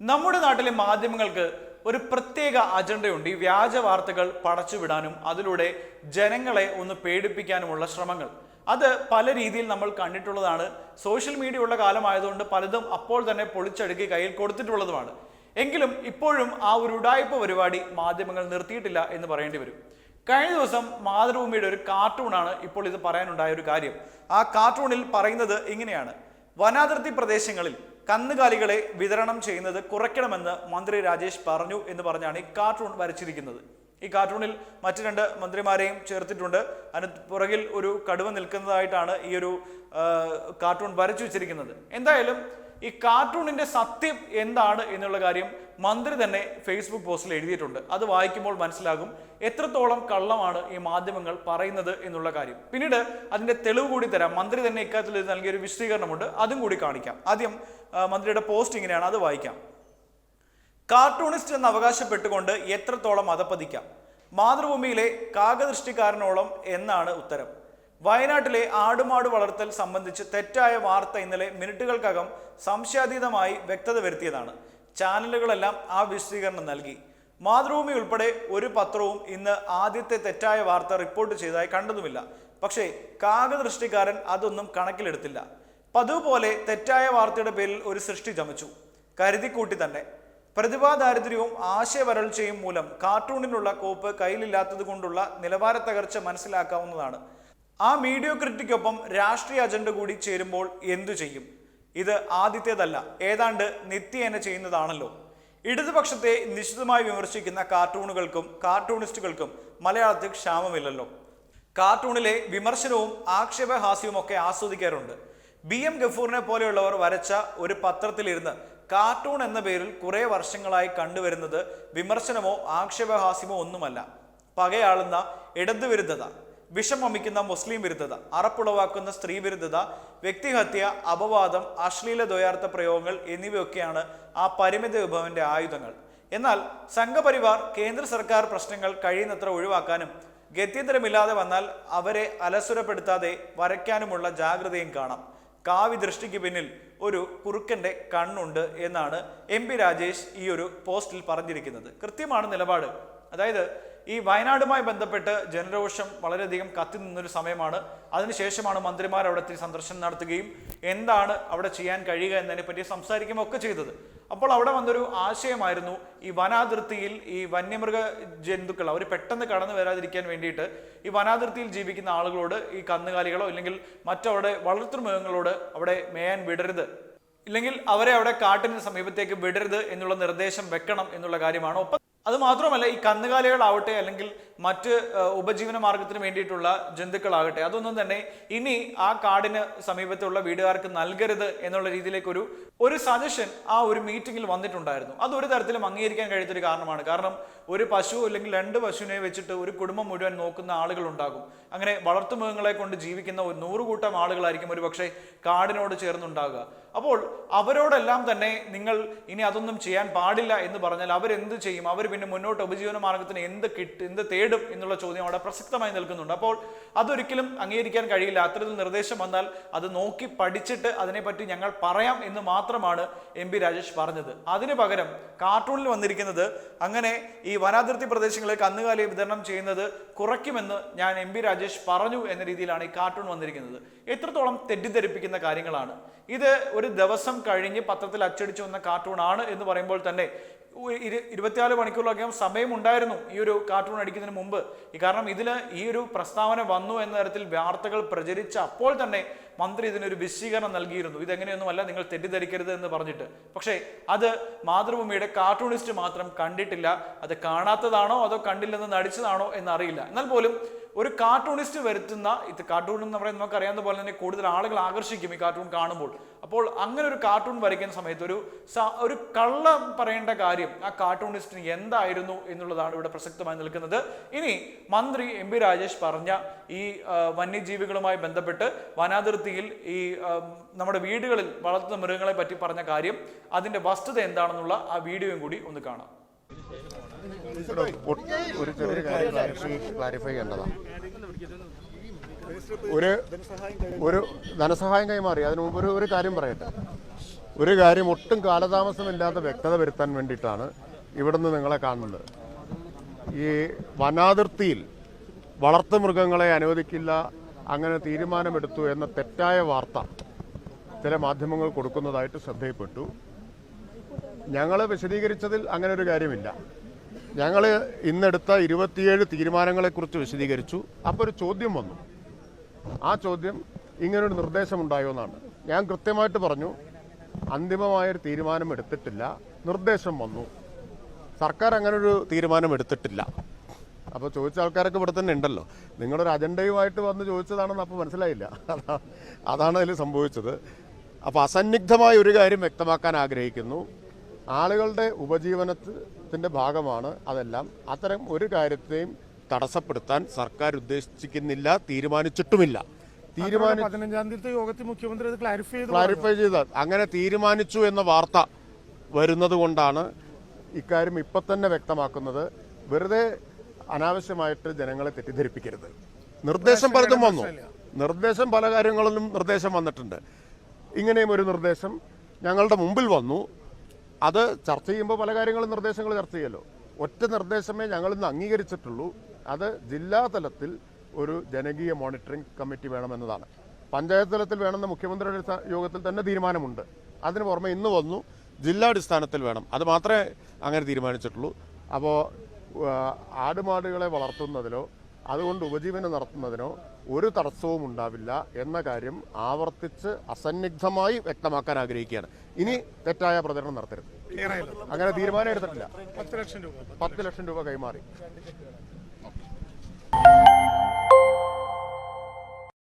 നമ്മുടെ നാട്ടിലെ മാധ്യമങ്ങൾക്ക് ഒരു പ്രത്യേക അജണ്ടയുണ്ട്. ഈ വ്യാജ വാർത്തകൾ പടച്ചുവിടാനും അതിലൂടെ ജനങ്ങളെ ഒന്ന് പേടിപ്പിക്കാനുമുള്ള ശ്രമങ്ങൾ. അത് പല രീതിയിൽ നമ്മൾ കണ്ടിട്ടുള്ളതാണ്. സോഷ്യൽ മീഡിയ ഉള്ള കാലമായതുകൊണ്ട് പലതും അപ്പോൾ തന്നെ പൊളിച്ചടുക്കി കയ്യിൽ കൊടുത്തിട്ടുള്ളതുമാണ്. എങ്കിലും ഇപ്പോഴും ആ ഒരു ഉടായ്പ പരിപാടി മാധ്യമങ്ങൾ നിർത്തിയിട്ടില്ല എന്ന് പറയേണ്ടി വരും. കഴിഞ്ഞ ദിവസം മാതൃഭൂമിയുടെ ഒരു കാർട്ടൂണാണ് ഇപ്പോൾ ഇത് പറയാനുണ്ടായ ഒരു കാര്യം. ആ കാർട്ടൂണിൽ പറയുന്നത് ഇങ്ങനെയാണ്. വനാതിർത്തി പ്രദേശങ്ങളിൽ കന്നുകാലികളെ വിതരണം ചെയ്യുന്നത് കുറയ്ക്കണമെന്ന് മന്ത്രി രാജേഷ് പറഞ്ഞു എന്ന് പറഞ്ഞാണ് ഈ കാർട്ടൂൺ വരച്ചിരിക്കുന്നത്. ഈ കാർട്ടൂണിൽ മറ്റു രണ്ട് മന്ത്രിമാരെയും ചേർത്തിട്ടുണ്ട്. അതിന് പുറകിൽ ഒരു കടുവ നിൽക്കുന്നതായിട്ടാണ് ഈ ഒരു കാർട്ടൂൺ വരച്ചു വെച്ചിരിക്കുന്നത്. എന്തായാലും ഈ കാർട്ടൂണിന്റെ സത്യം എന്താണ് എന്നുള്ള കാര്യം മന്ത്രി തന്നെ ഫേസ്ബുക്ക് പോസ്റ്റിൽ എഴുതിയിട്ടുണ്ട്. അത് വായിക്കുമ്പോൾ മനസ്സിലാകും എത്രത്തോളം കള്ളമാണ് ഈ മാധ്യമങ്ങൾ പറയുന്നത് എന്നുള്ള കാര്യം. പിന്നീട് അതിന്റെ തെളിവ് കൂടി തരാം. മന്ത്രി തന്നെ ഇക്കാര്യത്തിൽ നൽകിയ ഒരു വിശദീകരണമുണ്ട്. അതും കൂടി കാണിക്കാം. ആദ്യം മന്ത്രിയുടെ പോസ്റ്റ് ഇങ്ങനെയാണ്. അത് വായിക്കാം. കാർട്ടൂണിസ്റ്റ് എന്ന് അവകാശപ്പെട്ടുകൊണ്ട് എത്രത്തോളം അതപ്പതിക്കാം മാതൃഭൂമിയിലെ കാകദൃഷ്ടിക്കാരനോളം എന്നാണ് ഉത്തരം. വയനാട്ടിലെ ആടുമാട് വളർത്തൽ സംബന്ധിച്ച് തെറ്റായ വാർത്ത ഇന്നലെ മിനിറ്റുകൾക്കകം സംശയാതീതമായി വ്യക്തത വരുത്തിയതാണ്. ചാനലുകളെല്ലാം ആ വിശദീകരണം നൽകി. മാതൃഭൂമി ഉൾപ്പെടെ ഒരു പത്രവും ഇന്ന് ആദ്യത്തെ തെറ്റായ വാർത്ത റിപ്പോർട്ട് ചെയ്തതായി കണ്ടതുമില്ല. പക്ഷേ കാകദൃഷ്ടിക്കാരൻ അതൊന്നും കണക്കിലെടുത്തില്ല. പതിവ് പോലെ തെറ്റായ വാർത്തയുടെ പേരിൽ ഒരു സൃഷ്ടി ചമച്ചു. കരുതിക്കൂട്ടി തന്നെ. പ്രതിഭാ ദാരിദ്ര്യവും ആശയവരൾച്ചയും മൂലം കാർട്ടൂണിനുള്ള കോപ്പ് കയ്യിലില്ലാത്തത് കൊണ്ടുള്ള നിലവാര തകർച്ച മനസ്സിലാക്കാവുന്നതാണ്. ആ മീഡിയോക്രിറ്റിക്കൊപ്പം രാഷ്ട്രീയ അജണ്ട കൂടി ചേരുമ്പോൾ എന്തു ചെയ്യും? ഇത് ആദ്യത്തേതല്ല. ഏതാണ്ട് നിത്യേന ചെയ്യുന്നതാണല്ലോ. ഇടതുപക്ഷത്തെ നിശ്ചിതമായി വിമർശിക്കുന്ന കാർട്ടൂണുകൾക്കും കാർട്ടൂണിസ്റ്റുകൾക്കും മലയാളത്തിൽ ക്ഷാമമില്ലല്ലോ. കാർട്ടൂണിലെ വിമർശനവും ആക്ഷേപഹാസ്യവും ഒക്കെ ആസ്വദിക്കാറുണ്ട്. ബി എം ഗഫൂറിനെ പോലെയുള്ളവർ വരച്ച ഒരു പത്രത്തിലിരുന്ന് കാർട്ടൂൺ എന്ന പേരിൽ കുറെ വർഷങ്ങളായി കണ്ടുവരുന്നത് വിമർശനമോ ആക്ഷേപഹാസ്യമോ ഒന്നുമല്ല. പകയാളുന്ന ഇടതുവിരുദ്ധത. വിഷം വമിക്കുന്ന മുസ്ലിം വിരുദ്ധത അറപ്പുളവാക്കുന്ന സ്ത്രീ വിരുദ്ധത വ്യക്തിഹത്യ അപവാദം അശ്ലീല ദ്വയാർത്ഥ പ്രയോഗങ്ങൾ എന്നിവയൊക്കെയാണ് ആ പരിമിത വിഭവന്റെ ആയുധങ്ങൾ. എന്നാൽ സംഘപരിവാർ കേന്ദ്ര സർക്കാർ പ്രശ്നങ്ങൾ കഴിയുന്നത്ര ഒഴിവാക്കാനും ഗത്യന്തരമില്ലാതെ വന്നാൽ അവരെ അലസുരപ്പെടുത്താതെ വരയ്ക്കാനുമുള്ള ജാഗ്രതയും കാണാം. കാവി ദൃഷ്ടിക്ക് പിന്നിൽ ഒരു കുറുക്കന്റെ കണ്ണുണ്ട് എന്നാണ് എം രാജേഷ് ഈ ഒരു പോസ്റ്റിൽ പറഞ്ഞിരിക്കുന്നത്. കൃത്യമാണ് നിലപാട്. അതായത് ഈ വയനാടുമായി ബന്ധപ്പെട്ട് ജനരോഷം വളരെയധികം കത്തി നിന്നൊരു സമയമാണ്. അതിനുശേഷമാണ് മന്ത്രിമാർ അവിടെ എത്തി സന്ദർശനം നടത്തുകയും എന്താണ് അവിടെ ചെയ്യാൻ കഴിയുക എന്നതിനെപ്പറ്റി സംസാരിക്കുകയും ഒക്കെ ചെയ്തത്. അപ്പോൾ അവിടെ വന്നൊരു ആശയമായിരുന്നു ഈ വനാതിർത്തിയിൽ ഈ വന്യമൃഗ ജന്തുക്കൾ അവർ പെട്ടെന്ന് കടന്നു വരാതിരിക്കാൻ വേണ്ടിയിട്ട് ഈ വനാതിർത്തിയിൽ ജീവിക്കുന്ന ആളുകളോട് ഈ കന്നുകാലികളോ ഇല്ലെങ്കിൽ മറ്റവിടെ വളർത്തുമൃഗങ്ങളോട് അവിടെ മേയാൻ വിടരുത്. ഇല്ലെങ്കിൽ അവരെ അവിടെ കാട്ടിന് സമീപത്തേക്ക് വിടരുത് എന്നുള്ള നിർദ്ദേശം വെക്കണം എന്നുള്ള കാര്യമാണ്. ഒപ്പം അത് മാത്രമല്ല ഈ കന്നുകാലികളാവട്ടെ അല്ലെങ്കിൽ മറ്റ് ഉപജീവന മാർഗത്തിന് വേണ്ടിയിട്ടുള്ള ജന്തുക്കളാകട്ടെ അതൊന്നും തന്നെ ഇനി ആ കാടിന് സമീപത്തുള്ള വീടുകാർക്ക് നൽകരുത് എന്നുള്ള രീതിയിലേക്കൊരു ഒരു സജഷൻ ആ ഒരു മീറ്റിംഗിൽ വന്നിട്ടുണ്ടായിരുന്നു. അത് ഒരു തരത്തിലും അംഗീകരിക്കാൻ കഴിയാത്തൊരു കാരണമാണ്. കാരണം ഒരു പശു അല്ലെങ്കിൽ രണ്ട് പശുവിനെ വെച്ചിട്ട് ഒരു കുടുംബം മുഴുവൻ നോക്കുന്ന ആളുകൾ ഉണ്ടാകും. അങ്ങനെ വളർത്തുമൃഗങ്ങളെ കൊണ്ട് ജീവിക്കുന്ന ഒരു നൂറുകൂട്ടം ആളുകളായിരിക്കും ഒരു പക്ഷേ കാടിനോട് ചേർന്നുണ്ടാകുക. അപ്പോൾ അവരോടെല്ലാം തന്നെ നിങ്ങൾ ഇനി അതൊന്നും ചെയ്യാൻ പാടില്ല എന്ന് പറഞ്ഞാൽ അവരെന്ത് ചെയ്യും? അവർ പിന്നെ മുന്നോട്ട് ഉപജീവന മാർഗത്തിന് എന്ത് കിട്ടും എന്ത് തേടും എന്നുള്ള ചോദ്യം അവിടെ പ്രസക്തമായി നിൽക്കുന്നുണ്ട്. അപ്പോൾ അതൊരിക്കലും അംഗീകരിക്കാൻ കഴിയില്ല. അത്തരത്തിൽ നിർദ്ദേശം വന്നാൽ അത് നോക്കി പഠിച്ചിട്ട് അതിനെപ്പറ്റി ഞങ്ങൾ പറയാം എന്ന് മാത്രമാണ് എം പി രാജേഷ് പറഞ്ഞത്. അതിന് പകരം കാർട്ടൂണിൽ വന്നിരിക്കുന്നത് അങ്ങനെ ഈ വനാതിർത്തി പ്രദേശങ്ങളിൽ കന്നുകാലി വിതരണം ചെയ്യുന്നത് കുറയ്ക്കുമെന്ന് ഞാൻ എം പി രാജേഷ് പറഞ്ഞു എന്ന രീതിയിലാണ് ഈ കാർട്ടൂൺ വന്നിരിക്കുന്നത്. എത്രത്തോളം തെറ്റിദ്ധരിപ്പിക്കുന്ന കാര്യങ്ങളാണ്. ഇത് ഒരു ദിവസം കഴിഞ്ഞ് പത്രത്തിൽ അച്ചടിച്ചു വന്ന കാർട്ടൂൺ ആണ് എന്ന് പറയുമ്പോൾ തന്നെ ഇരു- ഇരുപത്തിനാല് മണിക്കൂറിലൊക്കെ സമയം ഉണ്ടായിരുന്നു ഈ ഒരു കാർട്ടൂൺ അടിക്കുന്നതിന് മുമ്പ്. കാരണം ഇതിൽ ഈ ഒരു പ്രസ്താവന വന്നു എന്ന തരത്തിൽ വാർത്തകൾ പ്രചരിച്ച അപ്പോൾ തന്നെ മന്ത്രി ഇതിനൊരു വിശദീകരണം നൽകിയിരുന്നു. ഇതെങ്ങനെയൊന്നുമല്ല നിങ്ങൾ തെറ്റിദ്ധരിക്കരുത് എന്ന് പറഞ്ഞിട്ട്. പക്ഷേ അത് മാതൃഭൂമിയുടെ കാർട്ടൂണിസ്റ്റ് മാത്രം കണ്ടിട്ടില്ല. അത് കാണാത്തതാണോ അതോ കണ്ടില്ലെന്ന് നടിച്ചതാണോ എന്നറിയില്ല. എന്നാൽ പോലും ഒരു കാർട്ടൂണിസ്റ്റ് വരുത്തുന്ന ഇത് കാർട്ടൂൺ എന്ന് പറയുന്നത് നമുക്ക് അറിയാവുന്ന പോലെ തന്നെ കൂടുതൽ ആളുകൾ ആകർഷിക്കും ഈ കാർട്ടൂൺ കാണുമ്പോൾ. അപ്പോൾ അങ്ങനെ ഒരു കാർട്ടൂൺ വരയ്ക്കുന്ന സമയത്ത് ഒരു ഒരു കള്ളം പറയേണ്ട കാര്യം ആ കാർട്ടൂണിസ്റ്റിന് എന്തായിരുന്നു എന്നുള്ളതാണ് ഇവിടെ പ്രസക്തമായി നിൽക്കുന്നത്. ഇനി മന്ത്രി എം പി രാജേഷ് പറഞ്ഞ ഈ വന്യജീവികളുമായി ബന്ധപ്പെട്ട് വനാതിർത്തിയിൽ ഈ നമ്മുടെ വീടുകളിൽ വളർത്തുന്ന മൃഗങ്ങളെ പറ്റി പറഞ്ഞ കാര്യം അതിന്റെ വസ്തുത എന്താണെന്നുള്ള ആ വീഡിയോയും കൂടി ഒന്ന് കാണാം. ഒരു ചെറിയ കാര്യം ക്ലാരിഫൈ ചെയ്യേണ്ടതാണ് ഒരു ഒരു ധനസഹായം കൈമാറി. അതിനു മുമ്പ് ഒരു ഒരു കാര്യം പറയട്ടെ. ഒരു കാര്യം ഒട്ടും കാലതാമസമില്ലാതെ വ്യക്തത വരുത്താൻ വേണ്ടിയിട്ടാണ് ഇവിടുന്ന് നിങ്ങളെ കാണുന്നത്. ഈ വനാതിർത്തിയിൽ വളർത്തുമൃഗങ്ങളെ അനുവദിക്കില്ല അങ്ങനെ തീരുമാനമെടുത്തു എന്ന തെറ്റായ വാർത്ത ചില മാധ്യമങ്ങൾ കൊടുക്കുന്നതായിട്ട് ശ്രദ്ധയിൽപ്പെട്ടു. ഞങ്ങൾ വിശദീകരിച്ചതിൽ അങ്ങനെ ഒരു കാര്യമില്ല. ഞങ്ങൾ ഇന്നെടുത്ത ഇരുപത്തിയേഴ് തീരുമാനങ്ങളെക്കുറിച്ച് വിശദീകരിച്ചു. അപ്പോൾ ഒരു ചോദ്യം വന്നു. ആ ചോദ്യം ഇങ്ങനൊരു നിർദ്ദേശമുണ്ടായോ എന്നാണ്. ഞാൻ കൃത്യമായിട്ട് പറഞ്ഞു അന്തിമമായൊരു തീരുമാനം എടുത്തിട്ടില്ല. നിർദ്ദേശം വന്നു. സർക്കാർ അങ്ങനെ ഒരു തീരുമാനം എടുത്തിട്ടില്ല. അപ്പോൾ ചോദിച്ച ആൾക്കാരൊക്കെ ഇവിടെ തന്നെ ഉണ്ടല്ലോ. നിങ്ങളൊരു അജണ്ടയുമായിട്ട് വന്ന് ചോദിച്ചതാണെന്ന് അപ്പോൾ മനസ്സിലായില്ല. അതാണ് അതിൽ സംഭവിച്ചത്. അപ്പോൾ അസന്നിഗ്ധമായ ഒരു കാര്യം വ്യക്തമാക്കാൻ ആഗ്രഹിക്കുന്നു. ആളുകളുടെ ഉപജീവനത്തിന്റെ ഭാഗമാണ് അതെല്ലാം. അത്തരം ഒരു കാര്യത്തെയും തടസ്സപ്പെടുത്താൻ സർക്കാർ ഉദ്ദേശിക്കുന്നില്ല തീരുമാനിച്ചിട്ടുമില്ല. ക്ലാരിഫൈ ചെയ്ത അങ്ങനെ തീരുമാനിച്ചു എന്ന വാർത്ത വരുന്നത് കൊണ്ടാണ് ഇക്കാര്യം ഇപ്പൊ തന്നെ വ്യക്തമാക്കുന്നത്. വെറുതെ അനാവശ്യമായിട്ട് ജനങ്ങളെ തെറ്റിദ്ധരിപ്പിക്കരുത്. നിർദ്ദേശം പലതും വന്നു. നിർദ്ദേശം പല കാര്യങ്ങളിലും നിർദ്ദേശം വന്നിട്ടുണ്ട്. ഇങ്ങനെയും ഒരു നിർദ്ദേശം ഞങ്ങളുടെ മുമ്പിൽ വന്നു. അത് ചർച്ച ചെയ്യുമ്പോൾ പല കാര്യങ്ങളും നിർദ്ദേശങ്ങൾ ചർച്ച ചെയ്യല്ലോ ഒറ്റ നിർദ്ദേശമേ ഞങ്ങൾ ഇന്ന് അംഗീകരിച്ചിട്ടുള്ളൂ. അത് ജില്ലാ തലത്തിൽ ഒരു ജനകീയ മോണിറ്ററിംഗ് കമ്മിറ്റി വേണമെന്നതാണ്. പഞ്ചായത്ത് തലത്തിൽ വേണമെന്ന മുഖ്യമന്ത്രിയുടെ യോഗത്തിൽ തന്നെ തീരുമാനമുണ്ട്. അതിന് പുറമെ ഇന്ന് വന്നു ജില്ലാടിസ്ഥാനത്തിൽ വേണം. അത് മാത്രമേ അങ്ങനെ തീരുമാനിച്ചിട്ടുള്ളൂ. അപ്പോൾ ആടുമാടുകളെ വളർത്തുന്നതിലോ അതുകൊണ്ട് ഉപജീവനം നടത്തുന്നതിനോ ഒരു തടസ്സവും ഉണ്ടാവില്ല എന്ന കാര്യം ആവർത്തിച്ച് അസന്നിഗ്ധമായി വ്യക്തമാക്കാൻ ആഗ്രഹിക്കുകയാണ്. ഇനി തെറ്റായ പ്രചരണം നടത്തരുത്. അങ്ങനെ തീരുമാനം എടുത്തിട്ടില്ല. പത്ത് ലക്ഷം രൂപ കൈമാറി.